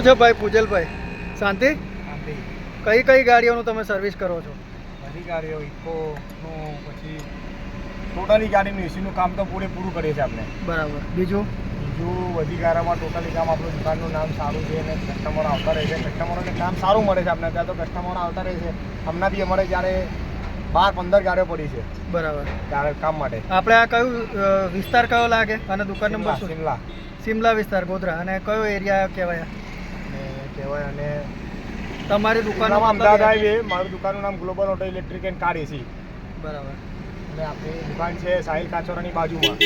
શું છે ભાઈ પૂજલભાઈ? શાંતિ? શાંતિ. કઈ કઈ ગાડીઓનું તમે સર્વિસ કરો છો? બધી ગાડીઓ ઇકોનું પછી ટોટલી ગાડીનું એસીનું કામ તો પૂરેપૂરું કરીએ છીએ આપણે. બરાબર. બીજું? બીજું બધી ગાડીમાં ટોટલી કામ આપણું દુકાનનું નામ સારું છે અને કસ્ટમરો આવતા રહે છે. કસ્ટમરોને કામ સારું મળે છે આપણે ત્યાં તો કસ્ટમરો આવતા રહે છે. હમણાં બી અમારે જ્યારે બાર પંદર ગાડીઓ પડી છે. બરાબર. કામ માટે. આપણે આ કયું વિસ્તાર કયો લાગે? અને દુકાન નંબર શિમલા શિમલા વિસ્તાર ગોધરા. અને કયો એરિયા કહેવાય? કહેવાય અને તમારી દુકાન અમદાવાદ હાઈવે મારું દુકાનનું નામ global auto electric and car AC. બરાબર. અને આપણી દુકાન છે સાહિલ કાચોરાની બાજુમાં.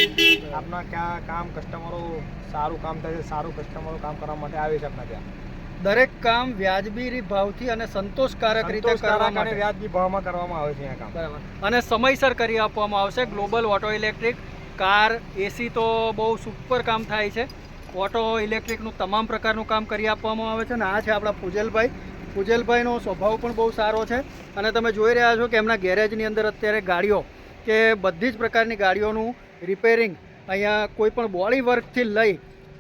આપના ક્યાં કામ કસ્ટમરો સારું કામ થાય છે સારું કસ્ટમરો કામ કરવા માટે આવે છે આપણા ત્યાં. દરેક કામ વ્યાજબી ભાવથી અને સંતોષકારક રીતે કરવા અને માટે. વ્યાજબી ભાવમાં કરવામાં આવે છે કામ. બરાબર. અને સમયસર કરી આપવામાં આવશે. Global auto electric car AC તો બહુ સુપર કામ થાય છે. ઓટો ઇલેક્ટ્રિકનું તમામ પ્રકારનું કામ કરી આપવામાં આવે છે અને આ છે આપણા પૂજલભાઈ પૂજલભાઈનો સ્વભાવ પણ બહુ સારો છે અને તમે જોઈ રહ્યા છો કે એમના ગેરેજની અંદર અત્યારે ગાડીઓ કે બધી જ પ્રકારની ગાડીઓનું રિપેરિંગ અહીંયા કોઈ પણ બોડી વર્કથી લઈ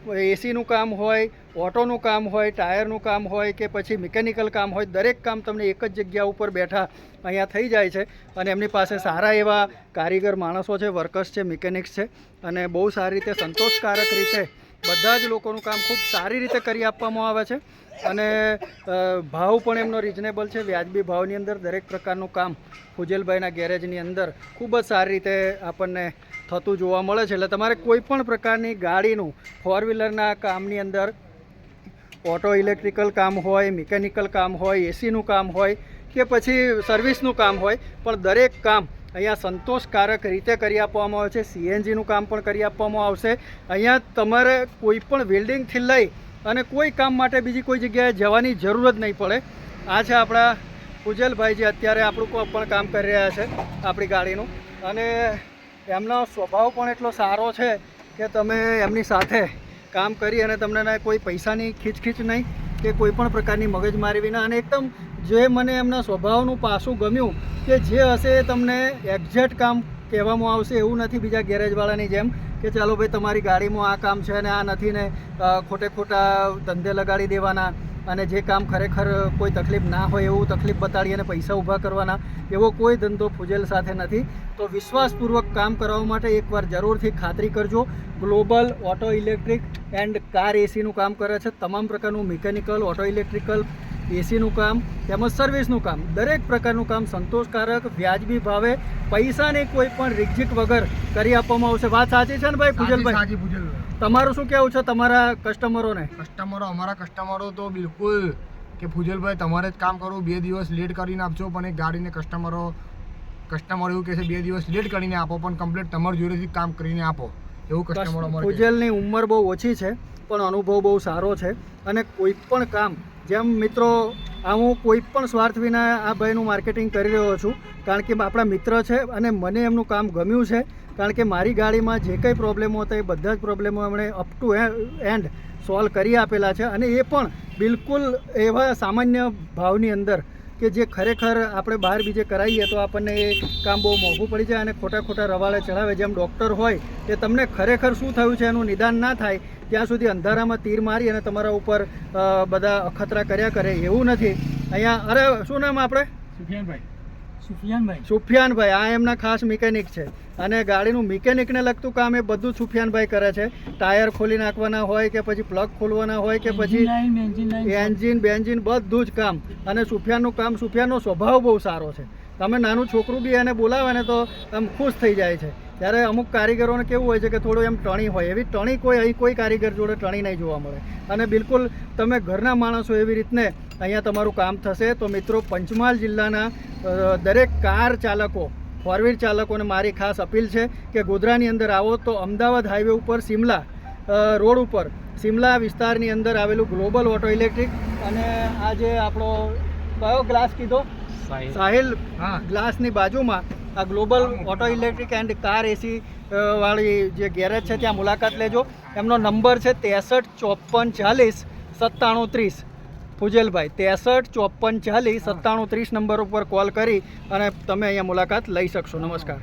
એસીનું કામ હોય, ઓટોનું કામ હોય, ટાયરનું કામ હોય કે પછી મિકેનિકલ કામ હોય, દરેક કામ તમને એક જ જગ્યા ઉપર બેઠા અહીંયા થઈ જાય છે. અને એમની પાસે સારા એવા કારીગર માણસો છે, વર્કર્સ છે, મિકેનિક્સ છે અને બહુ સારી રીતે સંતોષકારક રીતે બધા જ લોકોનું કામ ખૂબ સારી રીતે કરી આપવામાં આવે છે. અને ભાવ પણ એમનો રિઝનેબલ છે. વ્યાજબી ભાવની અંદર દરેક પ્રકારનું કામ ફુજેલભાઈના ગેરેજની અંદર ખૂબ જ સારી રીતે આપણને થતું જોવા મળે છે. એટલે તમારે કોઈ પણ પ્રકારની ગાડીનું ફોર વ્હીલરના કામની અંદર ઓટો ઇલેક્ટ્રિકલ કામ હોય મિકેનિકલ કામ હોય એસીનું કામ હોય કે પછી સર્વિસનું કામ હોય, પણ દરેક કામ અહીંયા સંતોષકારક રીતે કરી આપવામાં આવે છે. સીએનજીનું કામ પણ કરી આપવામાં આવશે. અહીંયા તમારે કોઈ પણ વેલ્ડિંગથી લઈ અને કોઈ કામ માટે બીજી કોઈ જગ્યાએ જવાની જરૂર જ નહીં પડે. આ છે આપણા પૂજલભાઈ જે અત્યારે આપણું પણ કામ કરી રહ્યા છે આપણી ગાડીનું. અને એમનો સ્વભાવ પણ એટલો સારો છે કે તમે એમની સાથે કામ કરી અને તમને કોઈ પૈસાની ખીચખીચ નહીં કે કોઈ પણ પ્રકારની મગજમારી વિના અને એકદમ જે મને એમના સ્વભાવનું પાસું ગમ્યું કે જે હશે એ તમને એક્ઝેક્ટ કામ કહેવામાં આવશે એવું નથી બીજા ગેરેજવાળાની જેમ કે ચાલો ભાઈ તમારી ગાડીમાં આ કામ છે ને આ નથી ને ખોટે ખોટા ધંધે લગાડી દેવાના અને જે કામ ખરેખર કોઈ તકલીફ ના હોય એવું તકલીફ બતાડી અને પૈસા ઊભા કરવાના, એવો કોઈ ધંધો ફુજેલ સાથે નથી. તો વિશ્વાસપૂર્વક કામ કરાવવા માટે એકવાર જરૂરથી ખાતરી કરજો. Global auto electric and car એસીનું કામ કરે છે. તમામ પ્રકારનું મિકેનિકલ, ઓટો ઇલેક્ટ્રિકલ એસીનું કામ તેમજ સર્વિસનું કામ. દરેક પ્રકારનું કામ સંતોષકારક વ્યાજબી ભાવે પૈસાની કોઈ પણ રિકઝીક વગર કરી આપવામાં આવશે. વાત સાચી છે ને ભાઈ ફુજલભાઈ સાજી પૂજલ તમારું શું કહેવું છે તમારા કસ્ટમરોને? કસ્ટમરો અમારા કસ્ટમરો તો બિલકુલ કે ફુજલભાઈ તમારે જ કામ કરવું બે દિવસ લેટ કરીને આપજો પણ એક ગાડીને કસ્ટમરો કસ્ટમર એવું કહે છે બે દિવસ લેટ કરીને આપો પણ કમ્પ્લીટ તમારી જોડેથી કામ કરીને આપો. એવું કસ્ટમરો. પૂજલની ઉંમર બહુ ઓછી છે પણ અનુભવ બહુ સારો છે અને કોઈ પણ કામ જેમ મિત્રો, આ હું કોઈ પણ સ્વાર્થ વિના આ ભાઈનું માર્કેટિંગ કરી રહ્યો છું, કારણ કે આપણા મિત્ર છે અને મને એમનું કામ ગમ્યું છે, કારણ કે મારી ગાડીમાં જે કંઈ પ્રોબ્લેમો હતા એ બધા જ પ્રોબ્લેમો એમણે અપ ટુ એન્ડ સોલ્વ કરી આપેલા છે અને એ પણ બિલકુલ એવા સામાન્ય ભાવની અંદર કે જે ખરેખર આપણે બહાર બીજે કરાવીએ તો આપણને એ કામ બહુ મોંઘું પડી જાય અને ખોટા ખોટા રવાડે ચડાવે. જેમ ડૉક્ટર હોય એ તમને ખરેખર શું થયું છે એનું નિદાન ના થાય, ત્યાં સુધી અંધારામાં તીર મારી અને તમારા ઉપર બધા અખતરા કર્યા કરે એવું નથી. અહીંયા, અરે, શું નામ આપણે સુફિયાનભાઈ. સુફિયાનભાઈ? સુફિયાનભાઈ આ એમના ખાસ મિકેનિક છે. અને ગાડીનું મિકેનિકને લગતું કામ એ બધું સુફિયાનભાઈ કરે છે. ટાયર ખોલી નાખવાના હોય કે પછી પ્લગ ખોલવાના હોય કે પછી એન્જિન બેન્જિન બધું જ કામ. અને સુફિયાનનું કામ સુફિયાનનો સ્વભાવ બહુ સારો છે. તમે નાનું છોકરું બી એને બોલાવે ને તો આમ ખુશ થઈ જાય છે. ત્યારે અમુક કારીગરોને કેવું હોય છે કે થોડું એમ ટણી હોય. એવી ટણી કોઈ અહીં કોઈ કારીગર જોડે ટણી નહીં જોવા મળે. અને બિલકુલ તમે ઘરના માણસો એવી રીતને અહીંયા તમારું કામ થશે તો મિત્રો પંચમહાલ જિલ્લાના દરેક કાર ચાલકો, ફોરવીલ ચાલકોને મારી ખાસ અપીલ છે કે ગોધરાની અંદર આવો તો અમદાવાદ હાઈવે ઉપર સિમલા રોડ ઉપર સિમલા વિસ્તારની અંદર આવેલું ગ્લોબલ ઓટો ઇલેક્ટ્રિક અને આ જે આપણો કયો ગ્લાસ કીધો? સાહિલ હા. ગ્લાસની બાજુમાં આ global auto electric and car AC વાળી જે ગેરેજ છે ત્યાં મુલાકાત લેજો. એમનો નંબર છે ત્રેસઠ ચોપન ચાલીસ સત્તાણું ત્રીસ. ફુજેલભાઈ ત્રેસઠ ચોપન ચાલીસ સત્તાણું ત્રીસ નંબર ઉપર કોલ કરી અને તમે અહીંયા મુલાકાત લઈ શકશો. નમસ્કાર.